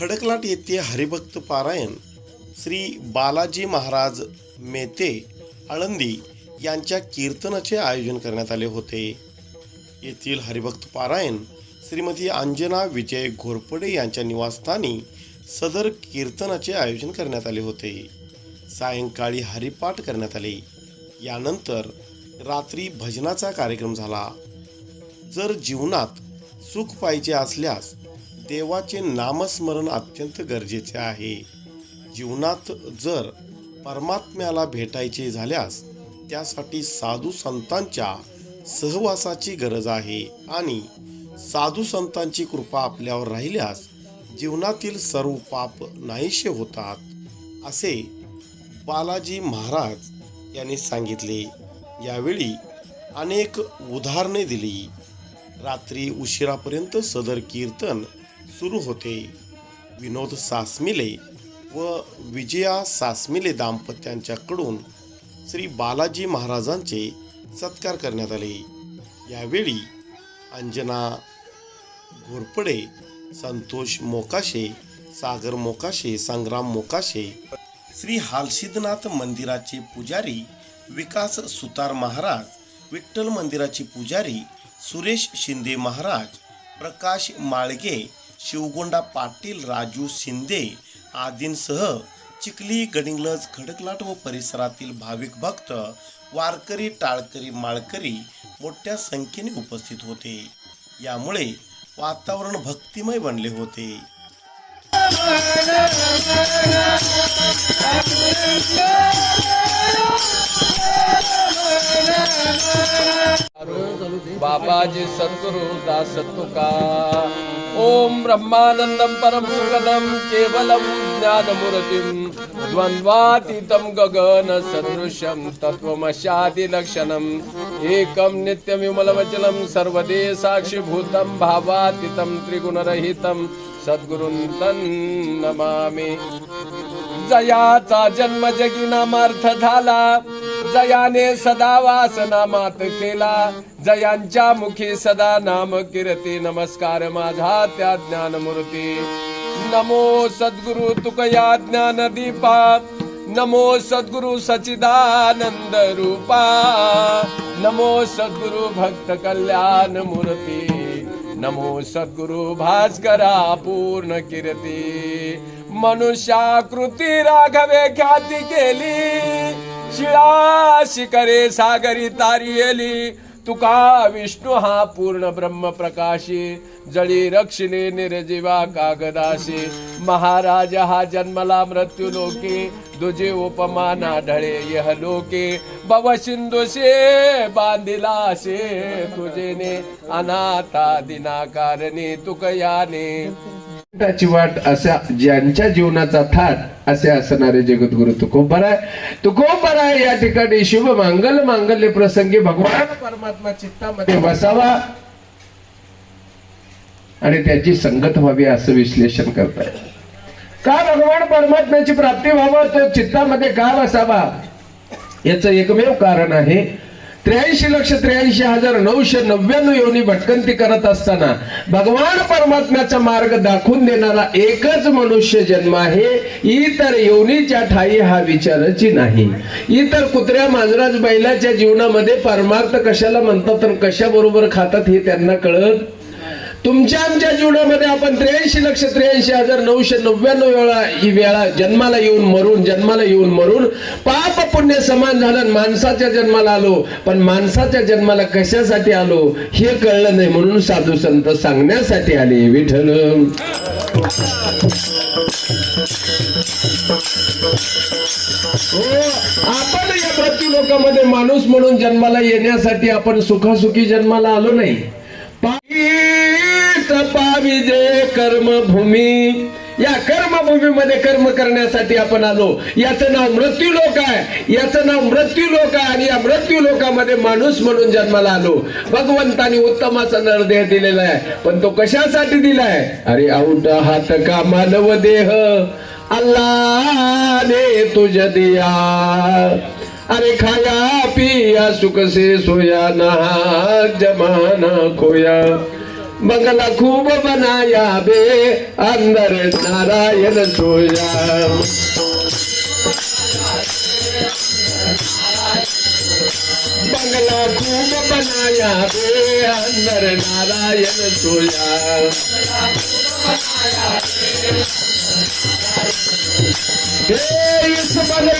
खडकलाट येथे हरिभक्त पारायण श्री बालाजी महाराज मेते आळंदी यांच्या कीर्तनाचे आयोजन करण्यात आले होते. येथील हरिभक्त पारायण श्रीमती अंजना विजय घोरपडे यांच्या निवासस्थानी सदर कीर्तनाचे आयोजन करण्यात आले होते. सायंकाळी हरिपाठ करण्यात आले. यानंतर रात्री भजनाचा कार्यक्रम झाला. जर जीवनात सुख पाहिजे असल्यास देवाचे नामस्मरण अत्यंत गरजेचे आहे. जीवनात जर परमात्म्याला भेटायचे झाल्यास त्यासाठी साधू संतांच्या सहवासाची गरज आहे आणि साधू संतांची कृपा आपल्यावर राहिल्यास जीवनातील सर्व पाप नाहीशे होतात असे बालाजी महाराज यांनी सांगितले. यावेळी अनेक उदाहरणे दिली. रात्री उशिरापर्यंत सदर कीर्तन सुरू होते. विनोद सासमिले व विजया सासमिले दाम्पत्यांच्याकडून श्री बालाजी महाराजांचे सत्कार करण्यात आले. यावेळी अंजना घोरपडे संतोष मोकाशे सागर मोकाशे संग्राम मोकाशे श्री हालसिद्धनाथ मंदिराचे पुजारी विकास सुतार महाराज विठ्ठल मंदिराचे पुजारी सुरेश शिंदे महाराज प्रकाश माळगे शिवगोंडा पाटील राजू शिंदे आदींसह चिखली गडिंगलज खडकलाट व परिसरातील भाविक भक्त वारकरी टाळकरी माळकरी मोठ्या संख्येने उपस्थित होते. यामुळे वातावरण भक्तिमय बनले होते. बाबाजी सद्गुरु दास तुका। ओम ब्रह्मानंदम परम सुगदम केवलम ज्ञानमूर्तिम द्वंद्वातीतम गगन सदृशम तत्वमशादी लक्षणम। एकम नित्यम विमलवचनम सर्वदे साक्षीभूतम भावातीतम त्रिगुणरहितम सद्गुरुं तन्नमामि जयाचा जन्म जगी नामार्थ झाला. जयाने सदा वास नामात केला. जयांच्या मुखी सदा नाम कीर्ती. नमस्कार माझा त्या ज्ञानमूर्ती. नमो सद्गुरु तुकया ज्ञान दीपा नमो सद्गुरु सचिदानंद रूपा. नमो सद्गुरु भक्त कल्याण मूर्ती. नमो सद्गुरु भास्करा पूर्ण कीर्ती. मनुष्याकृती राघवे ख्याती केली शिळा शिखरे सागरी तारियली तुका विष्णू हा पूर्ण ब्रह्म प्रकाशी जळी रक्षिणे निर्जीवा कागदाशी महाराज हा जन्मला मृत्यू लोके दुजे उपमाना ढळे यह लोके बव सिंधुशे बांधिलाशे तुझेने अनाथा दिनाकारणे तुकयाने। त्याची वाट असा ज्यांच्या जीवनाचा थाट असे असणारे जगद्गुरु तुकोबराय. तुकोबराय या ठिकाणी शुभ मांगल मांगल्य प्रसंगी भगवान परमात्मा चित्तामध्ये बसावा. आणि त्याची संगत व्हावी असं विश्लेषण करताय. का भगवान परमात्म्याची प्राप्ती व्हावं? तो चित्तामध्ये का बसावा? याच एकमेव कारण आहे त्र्याऐंशी लक्ष त्र्याऐंशी हजार नऊशे नव्याण्णव योनी भटकंती करत असताना भगवान परमात्म्याचा मार्ग दाखवून देणारा एकच मनुष्य जन्म आहे. इतर योनीच्या ठाई हा विचाराची नाही. इतर कुत्र्या मांजराज बैलाच्या जीवनामध्ये परमार्थ कशाला म्हणतात तर कशा बरोबर खातात हे त्यांना कळत तुमच्या आमच्या जीवनामध्ये आपण त्र्याऐंशी लक्ष त्र्याऐंशी हजार नऊशे नव्याण्णव वेळा ही वेळा जन्माला येऊन मरून जन्माला येऊन मरून पाप पुण्य समान झालं माणसाच्या जन्माला आलो. पण माणसाच्या जन्माला कशासाठी आलो हे कळलं नाही म्हणून साधू संत सांगण्यासाठी आले विठ्ठल. हो, आपण या मृत्यू लोकांमध्ये माणूस म्हणून जन्माला येण्यासाठी आपण सुखासुखी जन्माला आलो नाही. पाविजे कर्मभूमी. या कर्मभूमीमध्ये कर्म करण्यासाठी आपण आलो. याचं नाव मृत्यू लोक आहे. याचं नाव मृत्यू लोक आहे आणि या मृत्यू लोकामध्ये माणूस म्हणून जन्माला आलो. भगवंतानी उत्तमाचा नरदेह दिलेला आहे. पण तो कशासाठी दिलाय? अरे आऊट हात का मानव देह? अल्लाने तुझ दिया. अरे खाया पिया सुख से सोया नहा जमाना खोया. बंगला खूब बनाया बे अंदर नारायण सोया। बंगला खूब बनाया बे अंदर नारायण सोया। हे इस बंगले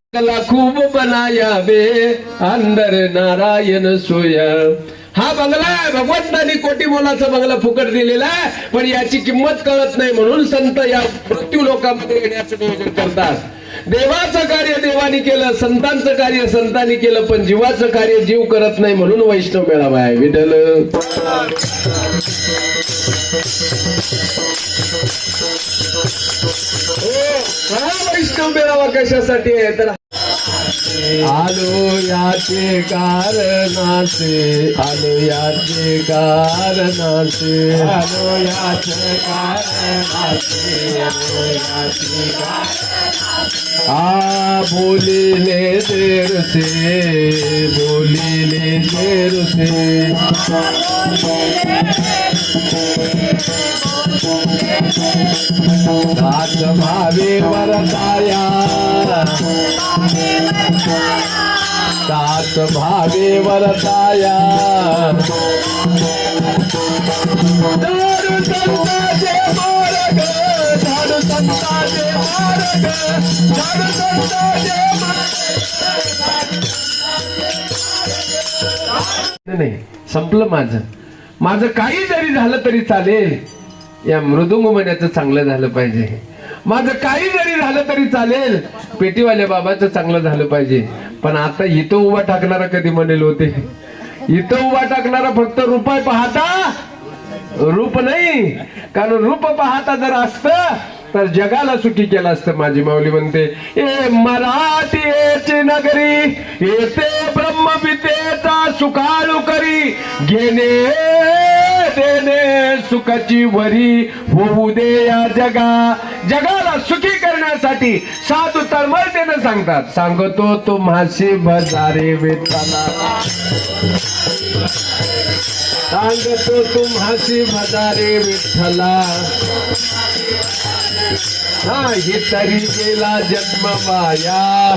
खूब बनाया बे अंदर नारायण सोया. हा बंगला आहे भगवंतानी कोटी मोलाचा बंगला फुकट दिलेला आहे पण याची किंमत कळत नाही म्हणून संत या मृत्यू लोकांमध्ये येण्याचं नियोजन करतात. देवाचं कार्य देवानी केलं संतांचं कार्य संतांनी केलं पण जीवाचं कार्य जीव करत नाही म्हणून वैष्णव मेळावा आहे. विठल हो, हा वैष्णव मेळावा कशासाठी आहे? तर आलो याचे कारणाचे आलो याचे कारणाचे आलो याचे कारणाचे आलो याचे आ बोलिले देर से बोलिले देर से भावे वरताया सात भावे वरताया दारू संताचे मार्ग दारू संताचे मार्ग दारू संताचे नाही संपलं माझं. माझं काही जरी झालं तरी चालेल. या मृदुंग महिन्याचं चांगलं झालं पाहिजे. माझं काही जरी झालं तरी चालेल. पेटीवाल्या बाबाचं चांगलं झालं पाहिजे. पण आता इथं उभा टाकणारा कधी म्हणेल होते? इथं उभा टाकणारा फक्त रुपाय पाहता? रूप नाही. कारण रूप पाहता जर असत तर जगाला सुखी केलं असतं माझी माऊली म्हणते ए मराठी नगरी येते ब्रह्मवितेचा सुखाळू करी घेणे देणे सुखाची वरी होऊ दे या जगा. जगाला सुखी करण्यासाठी साधू तळमळ देणं सांगतात. सांगतो तो म्हासे बजारे वेताला सांगतो तुम्हासी भजारे विठ्ठला नाही तरी गेला जन्म माया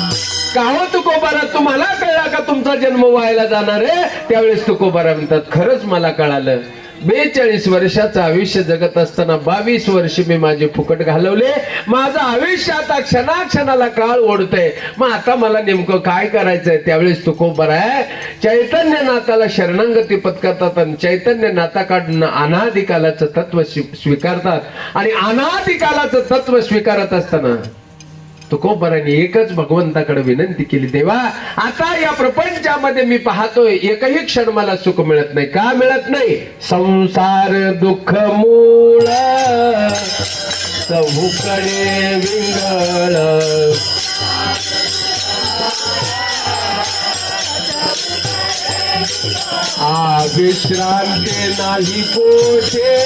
Thank you. हो तुकोबारा तुम्हाला कळला का तुमचा जन्म व्हायला जाणार आहे? त्यावेळेस तुकोबारा म्हणतात खरंच मला कळालं. बेचाळीस वर्षाचं आयुष्य जगत असताना बावीस वर्ष मी माझे फुकट घालवले. माझं आयुष्य आता क्षणाक्षणाला काळ ओढतय. मग आता मला नेमकं काय करायचंय? त्यावेळेस तुकोबर आहे चैतन्य नाताला शरणांगती पत्करतात आणि चैतन्य नाताकडनं अनाधिकालाचं तत्व स्वीकारतात. आणि अनाधिकालाचं तत्व स्वीकारत असताना तुकोबराने एकच भगवंताकडे विनंती केली देवा आता या प्रपंचामध्ये मी पाहतोय एकही क्षण मला सुख मिळत नाही. का मिळत नाही? संसार दुःख मूळ चहूकडे विंगळ आ विश्रांती नाही कोठे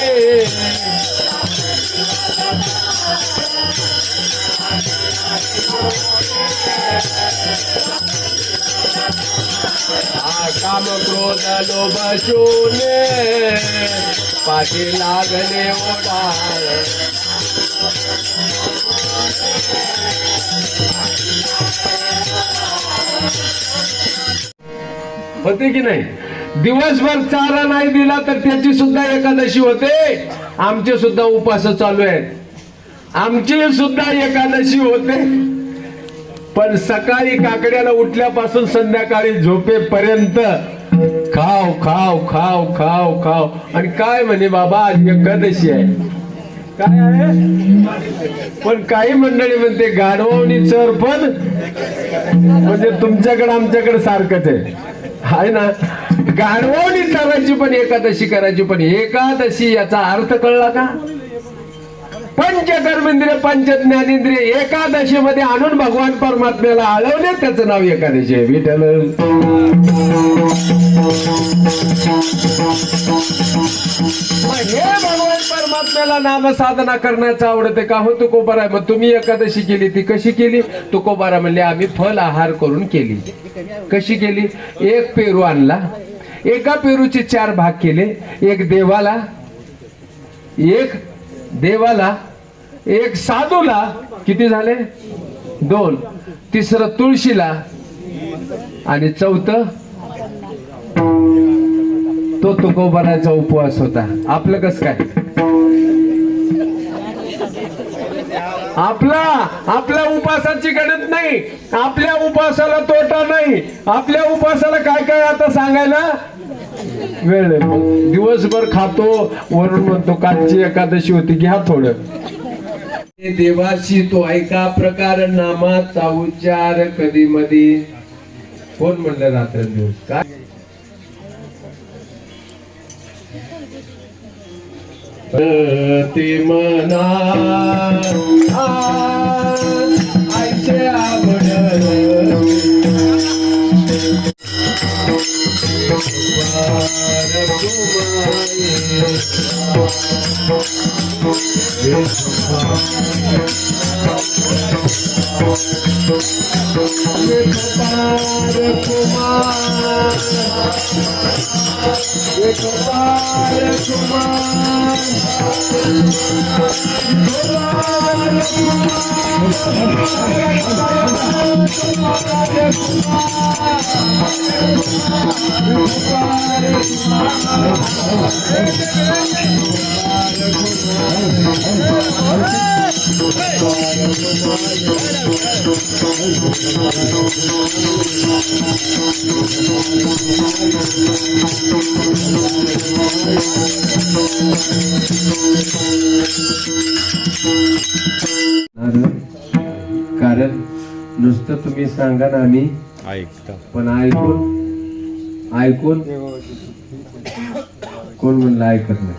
काम क्रोध लोभ शून्य पाठी लागले ओढाळ होते की नाही? दिवसभर चारा नाही दिला तर त्याची सुद्धा एकादशी होते. आमचे सुद्धा उपास चालू आहेत. आमची सुद्धा एकादशी होते. पण सकाळी काकड्याला उठल्यापासून संध्याकाळी झोपेपर्यंत खाव खाव खाव खाव खाव. आणि काय म्हणे बाबा आज एकादशी आहे. काय आहे? पण काही मंडळी म्हणते गाढवणी चर पण म्हणजे तुमच्याकडे आमच्याकडे सारखंच आहे. आहे ना? गाढवणी चालायची पण एकादशी करायची पण एकादशी याचा अर्थ कळला का? पंचकर्मेंद्रिय पंच ज्ञानेंद्रिय एकादशीमध्ये आणून भगवान परमात्म्याला आळवले. त्याचं नाव एकादशी आहे विठ्ठल. हे भगवान परमात्म्याला नाम साधना करण्याचं आवडते का? हो तुकोबारा मग तुम्ही एकादशी केली ती कशी केली? तुकोबारा म्हणले आम्ही फल आहार करून केली. कशी केली? एक पेरू आणला. एका पेरूचे चार भाग केले. एक देवाला एक देवाला एक साधूला किती झाले? दोन. तिसरं तुळशीला आणि चौथ? तो तुकोबाराचा उपवास होता. आपलं कस काय? आपला आपल्या उपासाची गणत नाही. आपल्या उपासाला तोटा नाही. आपल्या उपासाला काय काय आता सांगायला? वेळ मग दिवसभर खातो वरून म्हणतो कालची एकादशी होती घ्या थोडं. देवाशी तो ऐका प्रकार नामाचा उच्चार कधी मधी. कोण म्हणलं रात्र दिवस? काय? ते मना आवड. Thank you. कुमार Hey! कारण नुसतं तुम्ही सांगा ना आम्ही. ऐकता. पण ऐकून ऐकून कोण म्हणलं ऐकत नाही?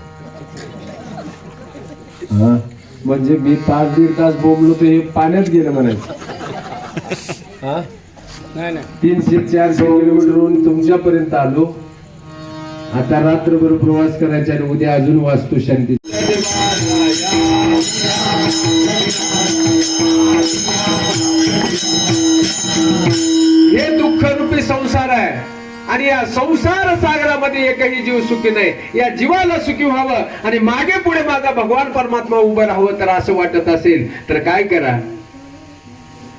हा? म्हणजे मी तास दीड तास बोंबलो तर हे पाण्यात गेलं म्हणायचं. हा? तीनशे चारशे किलोमीटरहून तुमच्यापर्यंत आलो. आता रात्रभर प्रवास करायचा आणि उद्या अजून वाचतो शांती आणि या संसार सागरामध्ये एकही जीव सुखी नाही. या जीवाला सुखी व्हावं आणि मागे पुढे माझा भगवान परमात्मा उभं राहावं तर असं वाटत असेल तर काय करा?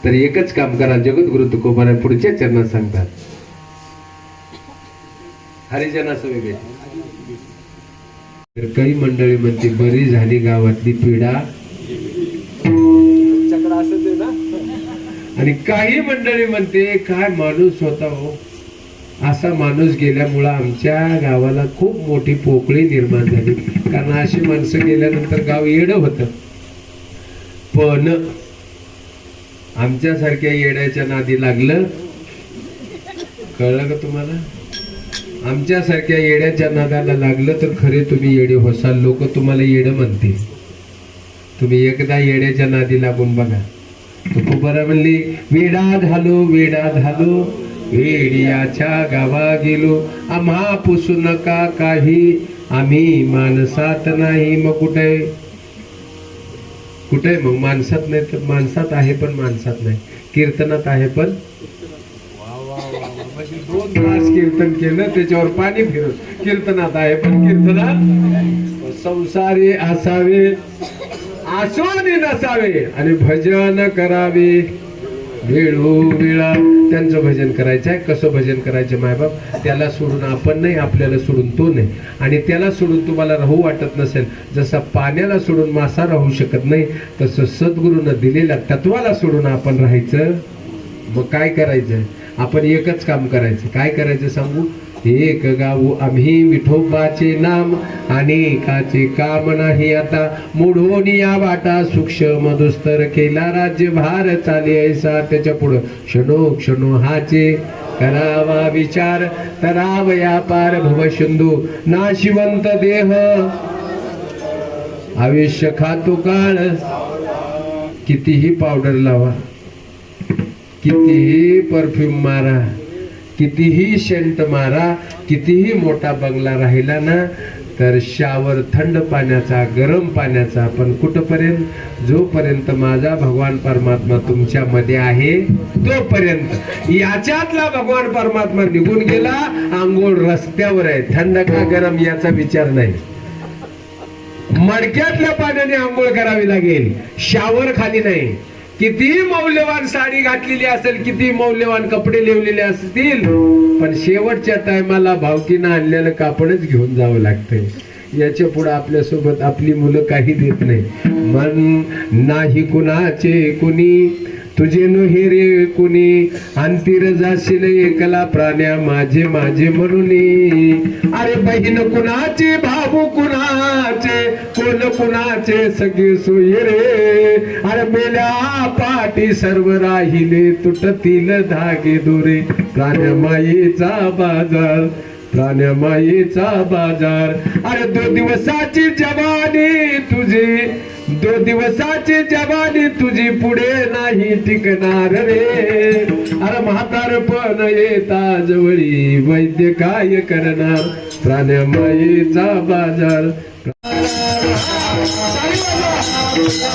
तर एकच काम करा जगद्गुरु तुकोबारा पुढच्या चरणात सांगतात. हरिजनाचं वेगळे. तर काही मंडळी म्हणते बरी झाली गावातली पिढा आणि काही मंडळी म्हणते काय माणूस होता हो. असा माणूस गेल्यामुळं आमच्या गावाला खूप मोठी पोकळी निर्माण झाली. कारण अशी माणसं गेल्यानंतर गाव येडं होतं. पण आमच्यासारख्या येड्याच्या नादी लागलं. कळलं का तुम्हाला? आमच्यासारख्या येड्याच्या नादाला लागलं तर खरे तुम्ही येडे होसाल. लोक तुम्हाला येडं म्हणतील. तुम्ही एकदा येड्याच्या नादी लागून बघा. तुकोबारा म्हणली वेडा झालो वेडा झालो वेडियाच्या गावा गेलो आम्हा पुसू नका काही. आम्ही माणसात नाही मग कुठे? कुठे? मग माणसात नाही तर माणसात आहे पण माणसात नाही. कीर्तनात आहे पण? दोन तास कीर्तन केलं त्याच्यावर पाणी फिरत. कीर्तनात आहे पण कीर्तनात? संसारी असावे आसोनी नसावे आणि भजन करावे. वेळोवेळा हो, त्यांचं भजन करायचं आहे कसं भजन करायचं मायबाप? त्याला सोडून आपण नाही आपल्याला सोडून तो नाही. आणि त्याला सोडून तुम्हाला राहू वाटत नसेल जसा पाण्याला सोडून मासा राहू शकत नाही तसं सद्गुरूनं दिलेल्या तत्वाला सोडून आपण राहायचं. मग काय करायचं? आपण एकच काम करायचं. काय करायचं सांगू? एक गाऊ आम्ही विठोबाचे नाम अनेकाचे काम नाही आता. मुढोन या वाटा सूक्ष्म दुस्तर केला राज्य भार चाले ऐसा त्याच्या पुढं. क्षणो क्षणो हाचे करावा विचार तरावया पार भव सिंधू नाशिवंत देह. आयुष्य खातो काळ कितीही पावडर लावा कितीही परफ्यूम मारा. कितीही शेंट मारा कितीही मोठा बंगला राहिला ना तर शावर थंड पाण्याचा गरम पाण्याचा पण कुठपर्यंत जोपर्यंत माझा भगवान परमात्मा तुमच्यामध्ये आहे तोपर्यंत. याच्यातला भगवान परमात्मा निघून गेला आंघोळ रस्त्यावर आहे. थंड का गरम याचा विचार नाही. मडक्यातल्या पाण्याने आंघोळ करावी लागेल. शावर खाली नाही. कितीही मौल्यवान साडी घातलेली असेल किती मौल्यवान कपडे लिवलेले असतील पण शेवटच्या टायमाला भावकीनं आणलेलं कापडच घेऊन जावं लागतंय. याच्यापुढे आपल्यासोबत आपली मुलं काही देत नाही. मन नाही कुणाचे कुणी तुझे नो रे कुणी अंतिर जाशील एकला प्राण्या माझे माझे म्हणून. अरे बहीण कुणाचे भाऊ कुणाचे कोण कुणाचे सगळे सोय रे. अरे मेल्या पाठी सर्व राहिले तुटतील धागे दोरे. प्राण्या मायेचा बाजार प्राण्यामायेचा बाजार. अरे दो दिवसाची जवानी तुझी दो दिवसाची जवानी तुझी पुढे नाही टिकणार रे. अरे म्हातारपण येता जवळी वैद्य काय करणार? I'm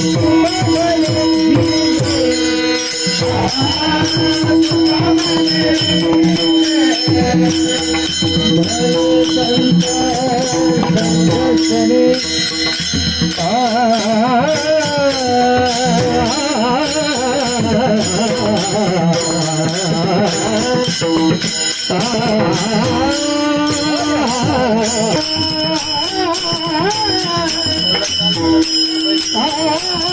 प्राण्या मायेचा बाजार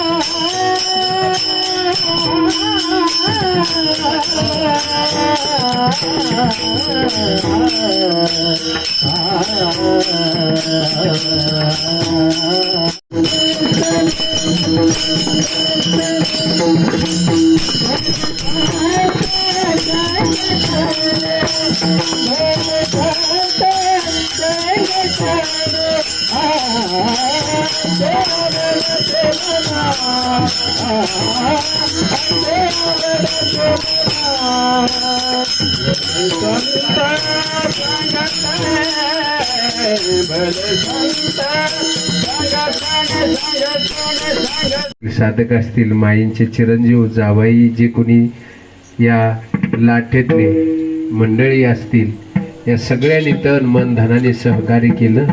साधक असतील माईंचे चिरंजीव जावाई जे कोणी या लाटेतले मंडळी असतील या सगळ्यांनी तन मन धनाने सहकार्य केलं.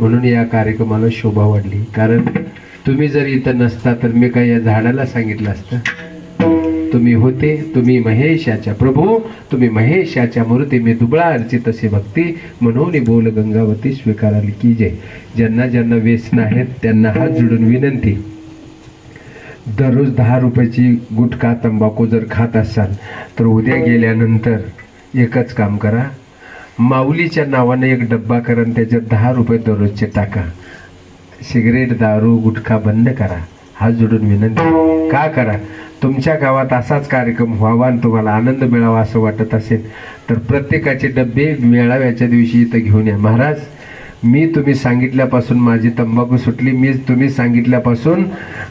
म्हणून या कार्यक्रमाला शोभा वाढली. कारण तुम्ही जर इथं नसता तर मी काय या झाडाला सांगितलं असतं. तुम्ही होते तुम्ही महेशाच्या प्रभू तुम्ही महेशाच्या मूर्ती मी दुबळा अर्चित असे भक्ती म्हणून बोल गंगावती स्वीकाराली की जय. ज्यांना ज्यांना व्यसन आहेत त्यांना हात जोडून विनंती. दररोज दहा रुपयाची गुटखा तंबाखू जर खात असाल तर उद्या गेल्यानंतर एकच काम करा. माऊलीच्या नावानं एक डब्बा करून त्याच्यात दहा रुपये दररोजचे टाका. सिगरेट दारू गुटखा बंद करा. हात जोडून विनंती. का करा? तुमच्या गावात असाच कार्यक्रम व्हावा आणि तुम्हाला आनंद मिळावा असं वाटत असेल तर प्रत्येकाचे डबे मेळाव्याच्या दिवशी इथं घेऊन या. महाराज मी तुम्ही सांगितल्यापासून माझी तंबाखू सुटली मी तुम्ही सांगितल्यापासून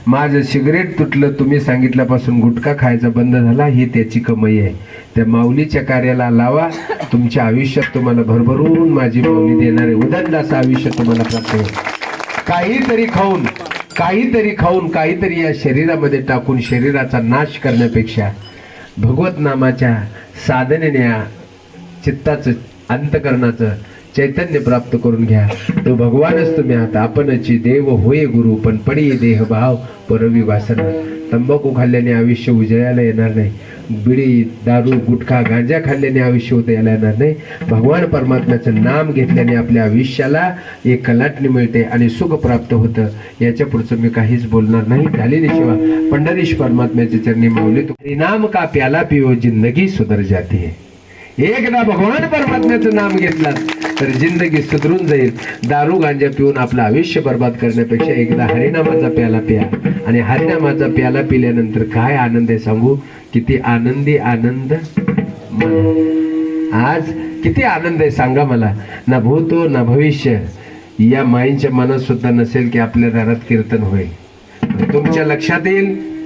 माझं सिगरेट तुटलं तुम्ही सांगितल्यापासून गुटखा खायचा बंद झाला ही त्याची कमाई आहे. त्या माऊलीच्या कार्याला लावा तुमच्या आयुष्यात तुम्हाला भरभरून माझी माऊली देणारे उदंडाचं आयुष्य तुम्हाला प्राप्त होईल. काहीतरी खाऊन काहीतरी खाऊन काहीतरी या शरीरामध्ये टाकून शरीराचा नाश करण्यापेक्षा भगवत नामाच्या साधनेने चित्ताचं अंतकरणाचं चैतन्य प्राप्त करून घ्या. तो भगवानच तुम्ही आता आपणची देव होय गुरु पण पडी देह भाव परवी वासना तंबाखू खाल्ल्याने आयुष्य उजळायला येणार नाही. बिडी दारू गुटखा गांजा खाल्ल्याने आयुष्य उदयाला येणार नाही. भगवान परमात्म्याचं नाम घेतल्याने आपल्या आयुष्याला एक कलाटणी मिळते आणि सुख प्राप्त होतं. याच्या पुढचं मी काहीच बोलणार नाही. झालेली शिवा. पंढरीश परमात्म्याचे चरणी मावले तो. नाम का प्याला पिओ जिंदगी सुधर जाते एकदा भगवान परमात्म्याचं नाम घेतलं तर जिंदगी सुधरून जाईल. दारू गांजा पिऊन आपलं आयुष्य बर्बाद करण्यापेक्षा एकदा हरिनामाचा प्याला प्या. आणि हरिनामाचा प्याला पिल्यानंतर काय आनंद आहे सांगू? किती आनंदी आनंद आज किती आनंद आहे सांगा मला. ना भूतो ना भविष्य. या माईंच्या मनात सुद्धा नसेल की आपल्या दारात कीर्तन होईल. तुमच्या लक्षात येईल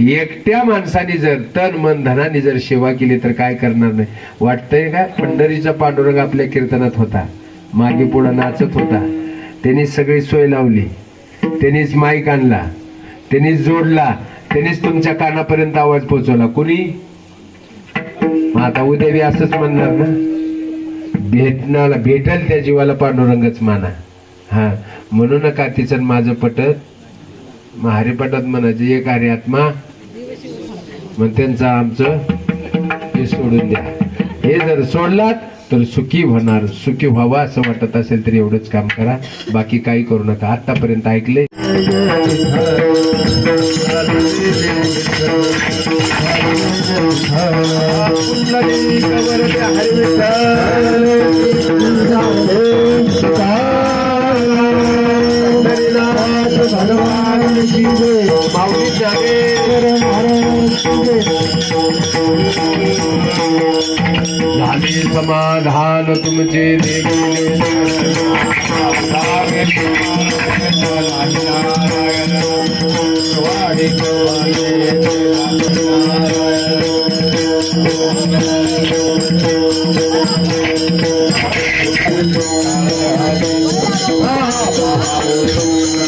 एकट्या माणसाने जर तन मन धनाने जर सेवा केली तर काय करणार नाही? वाटतंय का? पंढरीचा पांडुरंग आपल्या कीर्तनात होता. मागे पुढे नाचत होता. त्यांनी सगळी सोय लावली. त्यांनीच माईक आणला. त्यांनीच जोडला. त्यांनीच तुमच्या कानापर्यंत आवाज पोहोचवला. कुणी? आता उद्या बी असंच म्हणणार ना? भेटणाला भेटल त्या जीवाला पांडुरंगच माना. हा. म्हणू नका तिचं माझं पटत. महारी पटत म्हणायचे एक आर्यात्मा मग त्यांचं आमचं हे सोडून द्या. हे जर सोडलात तर सुखी होणार सुखी व्हावा असं वाटत असेल तर एवढंच काम करा. बाकी काही करू नका. आतापर्यंत ऐकले? नानी समाधान तुम जे दे Oh, oh, oh, oh, oh, oh, oh, oh, oh,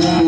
I'm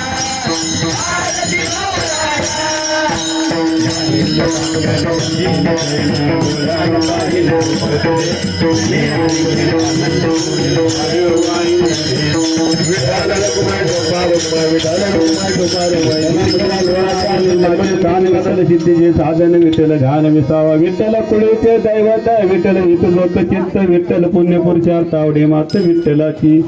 सिद्धीचे साधन विठ्ठल ध्यान विसावा विठ्ठल कुळीचे दैवत विठ्ठल हित लोक चित्त विठ्ठल पुण्य पुरुषार्थ आवडे मात विठ्ठलाची.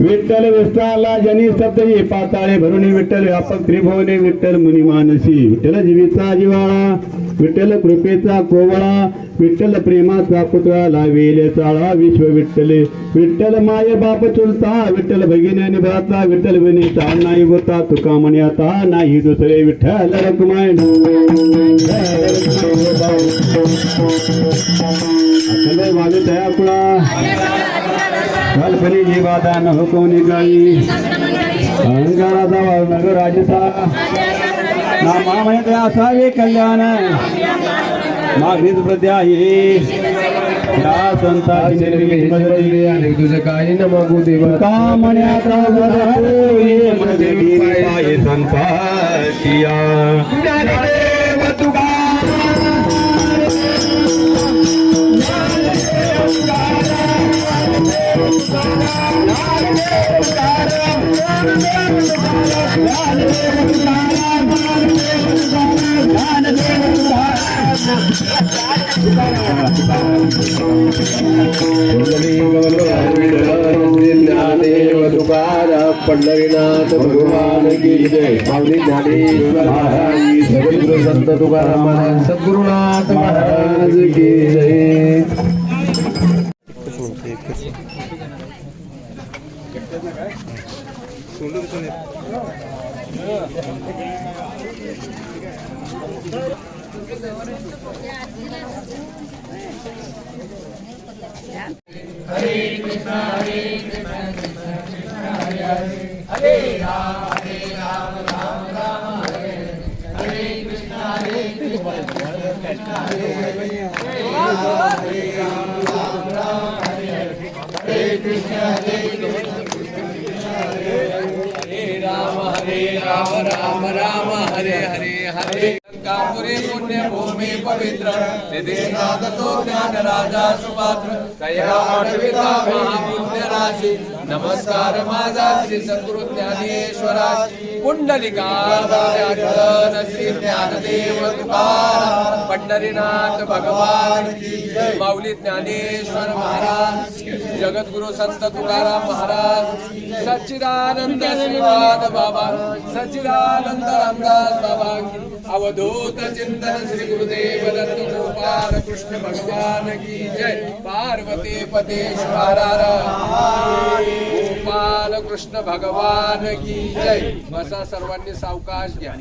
विठ्ठल विस्तारला जनी सप्तही पाताळे भरुणी विठ्ठल व्यापक त्रिभुवने विठ्ठल मुनिमानसी विठ्ठल जीवीचा जिवाळा विठ्ठल कृपेचा कोवळा विठ्ठल प्रेमाचा पुतळा लावेल चाळा विश्व विठ्ठले. विठ्ठल माय बाप चुलता विठ्ठल भगिनी भ्राता विठ्ठल विनीता नाही होता तुका म्हण्याता नाही दुसरे विठ्ठल रकुमाय वाजत माझे तया कल्पनी जीवादा न हुकोनी गाई अंगाराचा नगर राजता ना मामयते असावे कल्याण. मागणीच प्रत्याही. या संतांची आणि तुझं काही न मागू देवा का म्हण्याचा गरजू पंढरीनाथ भगवान की जय माऊली ज्ञानेश्वर महाराज सद्गुरु संत तुकाराम महाराज सद्गुरुनाथ महाराज की जय 롤러 전에 Hare Krishna Hare Krishna Krishna Krishna Hare Hare Hare Rama Hare Rama Rama Rama Hare Hare Krishna Hare Krishna Krishna Hare Hare Hare Rama Hare Rama Ram Ram Hare Hare Hare. Kapure पुण्य भूमी पवित्र. निधीनाथ तो ज्ञान राजा सुपात्र. कया आठविता महापुण्य राशी नमस्कार माझा श्री सद्गुरु ज्ञानेश्वरा. पुंडलिका श्री ज्ञानदेव तुकाराम. पंढरीनाथ भगवान माऊली ज्ञानेश्वर महाराज. जगद्गुरु संत तुकाराम महाराज सच्चिदानंद श्रीपाद बाबा सच्चिदानंद रामदास बाबा अवधूत चिंतन श्री गुरुदेव दत्त गोपाल कृष्ण भगवान की जय। पार्वती पतेश्वर गोपाल कृष्ण भगवान की जय। बसा सर्वांनी सावकाश घ्या.